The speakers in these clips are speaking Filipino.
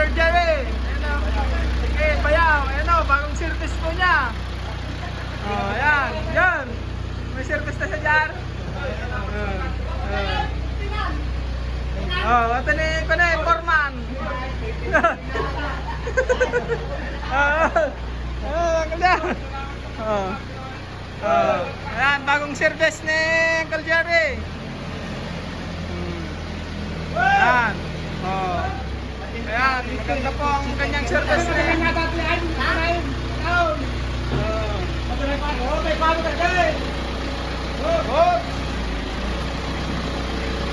Sir Jerry. Ayan o. Sige, payaw. Ayan o, bagong service po niya. O, oh, ayan. Yan. May service na sa jar. Oh, ito ni, ko na yung foreman. Ah, Oh. Oh. Ayan, bagong service ni Uncle Jerry. Maganda po ang kanyang service. Oh.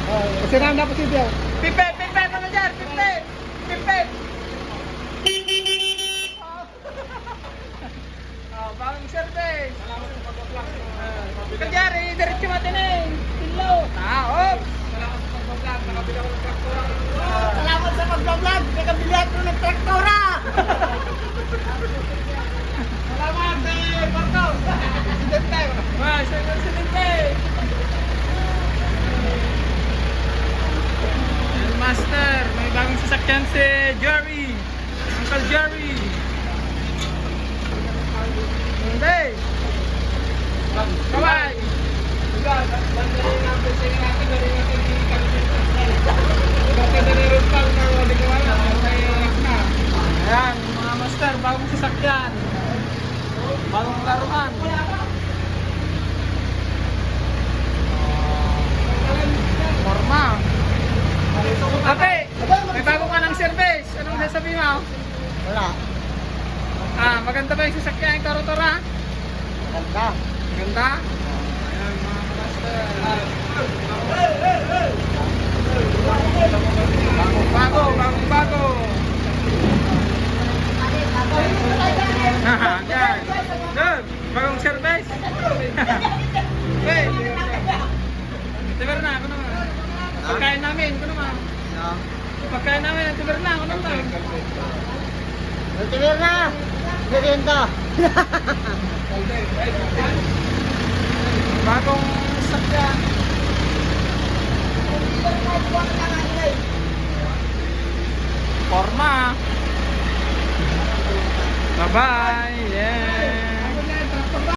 Oh. Kasi na dapat ito. Pipet, pipet, ano dyan? Pipet! Pipet! Oh, bagong service. Uh, Kanyari, diretso natin eh. Pilo. Ah, op. Master, may bagong sasakyan si Jerry. Uncle Jerry. Hindi. Kawai. Ayan, mga master, bagong sasakyan. Bagong laruan. Ate, may bago ka ng service. Anong sasabihin mo? Wala. Ah, maganda ba yung sasakyan Toro-Tora? Ganda. Maganda? Ayan, mga master. Bagong bago, bagong bago. Haha, yan. Doon, bagong service. Wait. Tiber na, ako naman. Pagkain namin, ako naman. Pagkain namin, tiber na, ako naman. Ultimir na. Merienda. Bagong sakyan. Forma. Bye-bye. Yeah.